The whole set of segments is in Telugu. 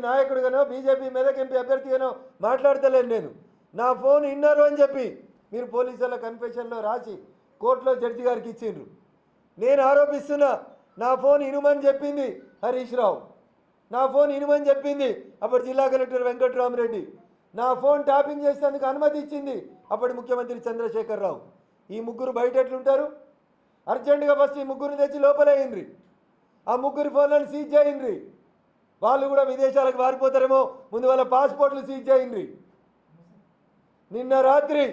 నాయకుడిగానో బీజేపీ మెదక్ ఎంపీ అభ్యర్థిగానో మాట్లాడతలేను నేను. నా ఫోన్ ఇన్నారు అని చెప్పి మీరు పోలీసుల కన్ఫెషన్లో రాసి కోర్టులో జడ్జి గారికి ఇచ్చిండ్రు. నేను ఆరోపిస్తున్నా నా ఫోన్ ఇనుమని చెప్పింది హరీష్ రావు. నా ఫోన్ ఇనుమని చెప్పింది అప్పుడు జిల్లా కలెక్టర్ వెంకట్రామరెడ్డి. నా ఫోన్ ట్యాపింగ్ చేసేందుకు అనుమతి ఇచ్చింది అప్పటి ముఖ్యమంత్రి చంద్రశేఖర్ రావు. ఈ ముగ్గురు బయట ఎట్లుంటారు? అర్జెంటుగా ఫస్ట్ ఈ ముగ్గురు తెచ్చి లోపలేయండ్రి ఆ ముగ్గురి ఫోన్లను సీజ్ చేయండి వాళ్ళు కూడా విదేశాలకు పారిపోతారేమో ముందు వాళ్ళ పాస్పోర్ట్లు సీజ్ చేయండి. నిన్న రాత్రి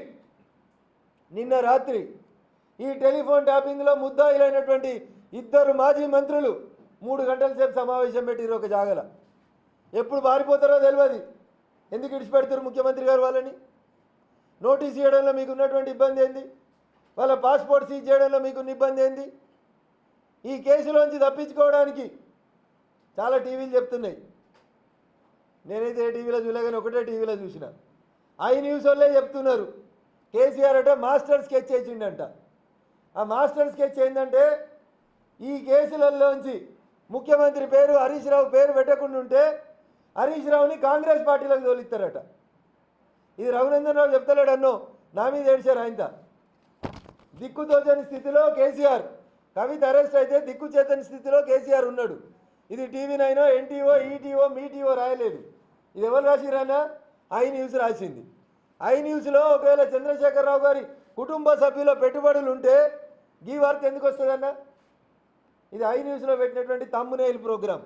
నిన్న రాత్రి ఈ టెలిఫోన్ ట్యాపింగ్లో ముద్దాయిలైనటువంటి ఇద్దరు మాజీ మంత్రులు మూడు గంటల సేపు సమావేశం పెట్టిరు ఒక జాగల. ఎప్పుడు పారిపోతారో తెలియదు ఎందుకు ఇడిచిపెడతారు ముఖ్యమంత్రి గారు వాళ్ళని? నోటీస్ చేయడంలో మీకు ఉన్నటువంటి ఇబ్బంది ఏంది? వాళ్ళ పాస్పోర్ట్ సీజ్ చేయడంలో మీకున్న ఇబ్బంది ఏంది? ఈ కేసులోంచి తప్పించుకోవడానికి చాలా టీవీలు చెప్తున్నాయి. నేనైతే ఏ టీవీలో చూడలే కానీ ఒకటే టీవీలో చూసిన. ఐ న్యూస్ వాళ్ళే చెప్తున్నారు. కేసీఆర్ అంటే మాస్టర్ స్కెచ్ వేసిండంట. ఆ మాస్టర్ స్కెచ్ ఏంటంటే ఈ కేసులలోంచి ముఖ్యమంత్రి పేరు హరీష్ రావు పేరు పెట్టకుండా ఉంటే హరీష్ రావుని కాంగ్రెస్ పార్టీలోకి తోలిస్తారట. ఇది రఘునందన్ రావు చెప్తలేడు అన్నో. నా మీద ఏడిచారు ఆయనత దిక్కుతోచని స్థితిలో కేసీఆర్. కవిత అరెస్ట్ అయితే దిక్కు చేతని స్థితిలో కేసీఆర్ ఉన్నాడు. ఇది టీవీ నైనో ఎన్టీఓ ఈటీఓ మీటీఓ రాయలేదు. ఇది ఎవరు రాసిరన్నా ఐ న్యూస్ రాసింది. ఐ న్యూస్లో ఒకవేళ చంద్రశేఖరరావు గారి కుటుంబ సభ్యుల పెట్టుబడులు ఉంటే గీ వార్త ఎందుకు వస్తుందన్నా? ఇది ఐ న్యూస్లో పెట్టినటువంటి తమ్మునేల్ ప్రోగ్రామ్.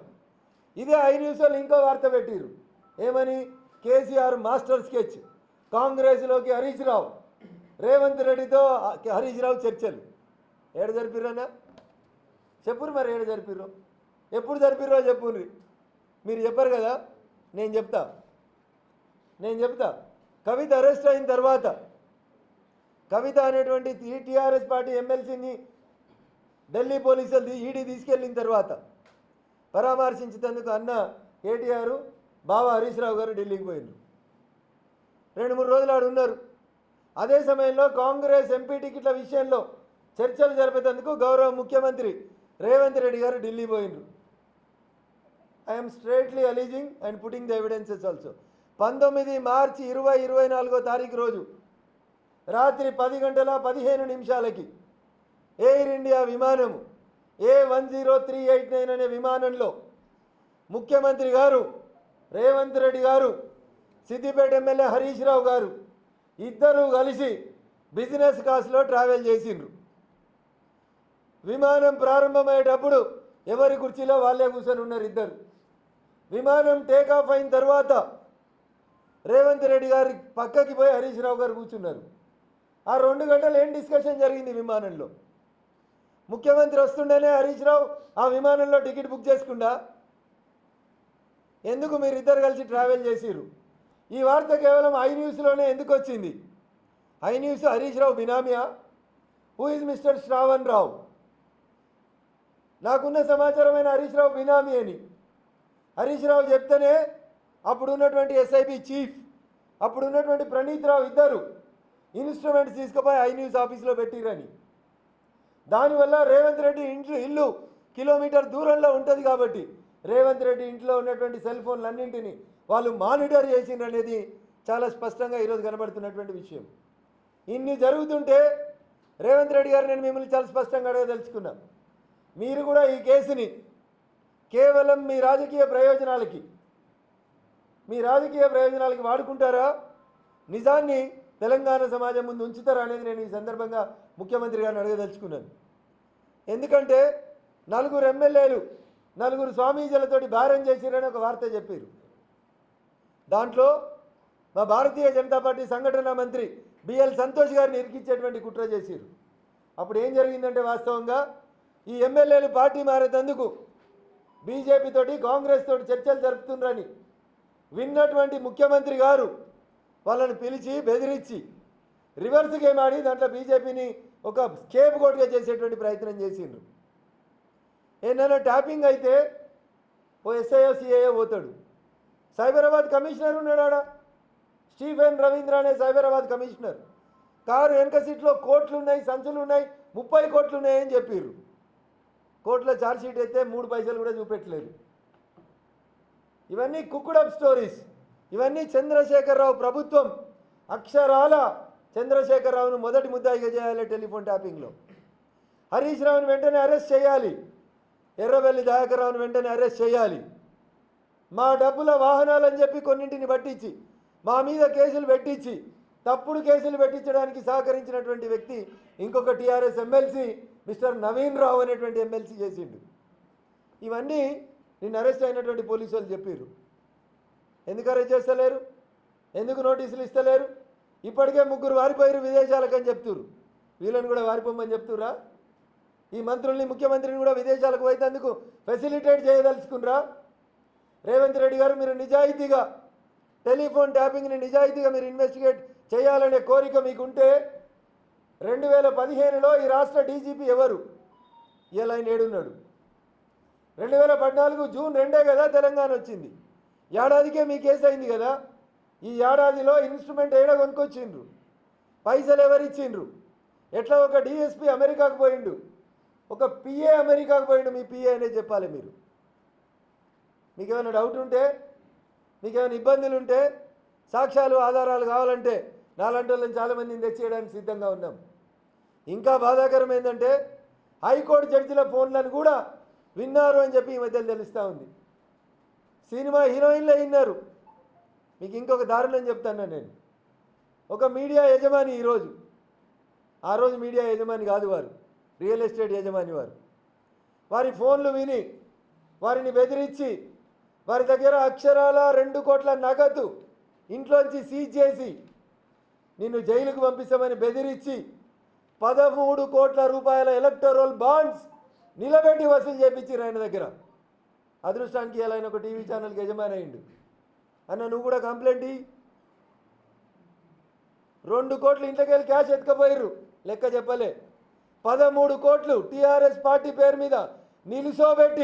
ఇదే ఐ న్యూస్లో ఇంకో వార్త పెట్టిరు ఏమని? KCR master sketch. కాంగ్రెస్లోకి హరీష్ రావు. రేవంత్ రెడ్డితో హరీష్ రావు చర్చలు. ఏడ జరిపిర్రన్నా? చెప్పురు మరి ఏడ జరిపిర్రు? ఎప్పుడు జరిపిర్రో చెప్పుర్రి. మీరు చెప్పారు కదా నేను చెప్తా. నేను చెప్తా. కవిత అరెస్ట్ అయిన తర్వాత కవిత అనేటువంటి టీఆర్ఎస్ పార్టీ ఎమ్మెల్సీని ఢిల్లీ పోలీసులు ఈడీ తీసుకెళ్ళిన తర్వాత పరామర్శించేందుకు అన్న కేటీఆర్ బావ హరీష్ రావు గారు ఢిల్లీకి పోయిండ్రు రెండు మూడు రోజులు ఆడు ఉన్నారు. అదే సమయంలో కాంగ్రెస్ ఎంపీ టికెట్ల విషయంలో చర్చలు జరిపేందుకు గౌరవ ముఖ్యమంత్రి రేవంత్ రెడ్డి గారు ఢిల్లీ పోయిండ్రు I'm straightly alleging and putting the evidences also పంతొమ్మిది మార్చి ఇరవై ఇరవై నాలుగో తారీఖు రోజు రాత్రి పది గంటల పదిహేను నిమిషాలకి Air India విమానము A one zero three eight nine అనే విమానంలో ముఖ్యమంత్రి గారు రేవంత్ రెడ్డి గారు సిద్దిపేట ఎమ్మెల్యే హరీష్ రావు గారు ఇద్దరూ కలిసి బిజినెస్ క్లాస్లో ట్రావెల్ చేసిండ్రు. విమానం ప్రారంభమయ్యేటప్పుడు ఎవరి కుర్చీలో వాళ్ళే కూర్చొని ఉన్నారు ఇద్దరు. విమానం టేకాఫ్ అయిన తర్వాత రేవంత్ రెడ్డి గారి పక్కకి పోయి హరీష్ రావు గారు కూర్చున్నారు. ఆ రెండు గంటలు ఏం డిస్కషన్ జరిగింది విమానంలో? ముఖ్యమంత్రి వస్తుండేనే హరీష్ రావు ఆ విమానంలో టికెట్ బుక్ చేసుకుండా? ఎందుకు మీరు ఇద్దరు కలిసి ట్రావెల్ చేసిర్రు? ఈ వార్త కేవలం ఐ న్యూస్లోనే ఎందుకు వచ్చింది? I news Harish Rao బినామియా? Who is mister Shravan Rao? నాకున్న సమాచారమైన హరీష్ రావు బినామీ అని. హరీష్ రావు చెప్తేనే అప్పుడు ఉన్నటువంటి ఎస్ఐబి చీఫ్ అప్పుడు ఉన్నటువంటి ప్రణీత్ రావు ఇద్దరు ఇన్స్ట్రుమెంట్స్ తీసుకుపోయి ఐ న్యూస్ ఆఫీస్లో పెట్టిరని దానివల్ల రేవంత్ రెడ్డి ఇంట్లో ఇల్లు కిలోమీటర్ దూరంలో ఉంటుంది కాబట్టి రేవంత్ రెడ్డి ఇంట్లో ఉన్నటువంటి సెల్ ఫోన్లు అన్నింటినీ వాళ్ళు మానిటర్ చేసిండ్రు అనేది చాలా స్పష్టంగా ఈరోజు కనబడుతున్నటువంటి విషయం. ఇన్ని జరుగుతుంటే రేవంత్ రెడ్డి గారు నేను మిమ్మల్ని చాలా స్పష్టంగా అడగదలుచుకున్నాను మీరు కూడా ఈ కేసుని కేవలం మీ రాజకీయ ప్రయోజనాలకి మీ రాజకీయ ప్రయోజనాలకి వాడుకుంటారా? నిజాన్ని తెలంగాణ సమాజం ముందు ఉంచుతారా అనేది నేను ఈ సందర్భంగా ముఖ్యమంత్రి గారిని అడగదలుచుకున్నాను. ఎందుకంటే నలుగురు ఎమ్మెల్యేలు నలుగురు స్వామీజీలతోటి భారం చేసిరని ఒక వార్త చెప్పారు. దాంట్లో మా భారతీయ జనతా పార్టీ సంఘటన మంత్రి బిఎల్ సంతోష్ గారిని ఇరికించేటువంటి కుట్ర చేశారు అప్పుడు ఏం జరిగిందంటే వాస్తవంగా ఈ ఎమ్మెల్యేలు పార్టీ మారేటందుకు బీజేపీ తోటి కాంగ్రెస్ తోటి చర్చలు జరుపుతున్నారని విన్నటువంటి ముఖ్యమంత్రి గారు వాళ్ళని పిలిచి బెదిరించి రివర్స్ గేమ్ ఆడి దాంట్లో బీజేపీని ఒక స్కేప్ కోట్గా చేసేటువంటి ప్రయత్నం చేసిండ్రు. ఏదైనా ట్యాపింగ్ అయితే ఓ ఎస్ఐఓ సిఐఓ పోతాడు. సైబరాబాద్ కమిషనర్ ఉన్నాడా స్టీఫెన్ రవీంద్ర అనే సైబరాబాద్ కమిషనర్. కారు వెనక సీట్లో కోట్లు ఉన్నాయి సంచులు ఉన్నాయి ముప్పై కోట్లు ఉన్నాయని చెప్పారు కోర్టులో ఛార్జ్షీట్ అయితే మూడు పైసలు కూడా చూపెట్టలేదు. ఇవన్నీ కుక్కుడప్ స్టోరీస్. ఇవన్నీ చంద్రశేఖరరావు ప్రభుత్వం అక్షరాల చంద్రశేఖరరావును మొదటి ముద్దాయిగా చేయాలి టెలిఫోన్ ట్యాపింగ్లో. హరీష్ రావుని వెంటనే అరెస్ట్ చేయాలి. ఎర్రవెల్లి దయాకర్రావుని వెంటనే అరెస్ట్ చేయాలి. మా డబ్బుల వాహనాలని చెప్పి కొన్నింటిని పట్టించి మా మీద కేసులు పెట్టించి తప్పుడు కేసులు పెట్టించడానికి సహకరించినటువంటి వ్యక్తి ఇంకొక TRS MLC mister Naveen Rao అనేటువంటి ఎమ్మెల్సీ చేసిండు. ఇవన్నీ నిన్ను అరెస్ట్ అయినటువంటి పోలీసు వాళ్ళు చెప్పారు ఎందుకు అరెస్ట్ చేస్తలేరు? ఎందుకు నోటీసులు ఇస్తలేరు? ఇప్పటికే ముగ్గురు వారిపోయారు విదేశాలకని చెప్తున్నారు వీళ్ళని కూడా వారిపోమని చెప్తురా ఈ మంత్రుల్ని ముఖ్యమంత్రిని కూడా విదేశాలకు పోయేందుకు ఫెసిలిటేట్ చేయదలుచుకున్నరా రేవంత్ రెడ్డి గారు మీరు నిజాయితీగా టెలిఫోన్ ట్యాపింగ్ని నిజాయితీగా మీరు ఇన్వెస్టిగేట్ చేయాలనే కోరిక మీకుంటే రెండు వేల పదిహేనులో ఈ రాష్ట్ర డీజీపీ ఎవరు? ఇలా ఆయన ఏడున్నాడు? రెండు వేల పద్నాలుగు జూన్ రెండే కదా తెలంగాణ వచ్చింది. ఏడాదికే మీ కేసు అయింది కదా. ఈ ఏడాదిలో ఇన్స్ట్రుమెంట్ ఏడా కొనుక్కొచ్చిండ్రు? పైసలు ఎవరు ఇచ్చిండ్రు ఎట్లా ఒక డిఎస్పి అమెరికాకు పోయిండు? ఒక పిఏ అమెరికాకు పోయిండు మీ పిఏ అనే చెప్పాలి మీరు. మీకు ఏమైనా డౌట్ ఉంటే మీకు ఏమైనా ఇబ్బందులు ఉంటే సాక్ష్యాలు ఆధారాలు కావాలంటే నాలాంటి వాళ్ళని చాలామందిని తెచ్చేయడానికి సిద్ధంగా ఉన్నాం. ఇంకా బాధాకరం ఏంటంటే హైకోర్టు జడ్జిల ఫోన్లను కూడా విన్నారు అని చెప్పి ఈ మధ్యలో తెలుస్తూ ఉంది. సినిమా హీరోయిన్లే విన్నారు. మీకు ఇంకొక దారుణం చెప్తాను నేను. ఒక మీడియా యజమాని ఈరోజు ఆ రోజు మీడియా యజమాని కాదు వారు రియల్ ఎస్టేట్ యజమాని వారు. వారి ఫోన్లు విని వారిని బెదిరించి వారి దగ్గర అక్షరాల రెండు కోట్ల నగదు ఇంట్లోంచి సీజ్ చేసి నిన్ను జైలుకు పంపిస్తామని బెదిరించి పదమూడు కోట్ల రూపాయల ఎలక్టోరల్ బాండ్స్ నిలబెట్టి వసూలు చేయించారు ఆయన దగ్గర. అదృష్టానికి ఎలా ఆయన ఒక టీవీ ఛానల్కి యజమాని అయిండు అన్న నువ్వు కూడా కంప్లైంట్ ఇయ్యి. రెండు కోట్లు ఇంటికి వెళ్ళి క్యాష్ ఎత్తుకపోయారు లెక్క చెప్పలే. పదమూడు కోట్లు టీఆర్ఎస్ పార్టీ పేరు మీద నిలుసోబెట్టి